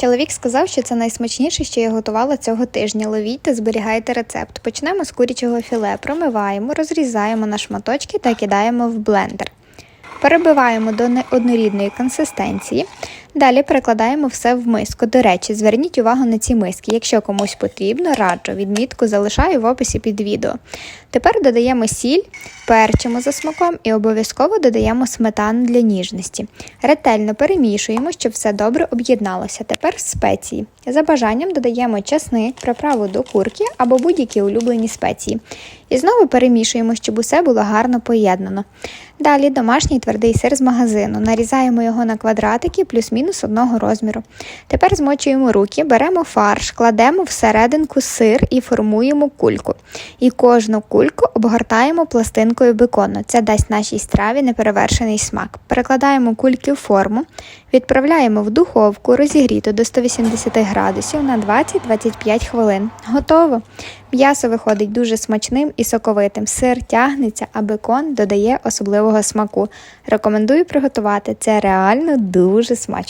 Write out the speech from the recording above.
Чоловік сказав, що це найсмачніше, що я готувала цього тижня. Ловіть та зберігайте рецепт. Почнемо з курячого філе, промиваємо, розрізаємо на шматочки та кидаємо в блендер. Перебиваємо до неоднорідної консистенції. Далі перекладаємо все в миску. До речі, зверніть увагу на ці миски. Якщо комусь потрібно, раджу, відмітку залишаю в описі під відео. Тепер додаємо сіль, перчимо за смаком і обов'язково додаємо сметану для ніжності. Ретельно перемішуємо, щоб все добре об'єдналося. Тепер спеції. За бажанням додаємо часник, приправу до курки або будь-які улюблені спеції. І знову перемішуємо, щоб усе було гарно поєднано. Далі домашній твердий сир з магазину. Нарізаємо його на квадратики плюс-мінус одного розміру. Тепер змочуємо руки, беремо фарш, кладемо всерединку сир і формуємо кульку. І кожну кульку обгортаємо пластинкою бекону. Це дасть нашій страві неперевершений смак. Перекладаємо кульки в форму, відправляємо в духовку, розігріту до 180 градусів на 20-25 хвилин. Готово! М'ясо виходить дуже смачним і соковитим. Сир тягнеться, а бекон додає особливого смаку. Рекомендую приготувати це реально дуже смачно.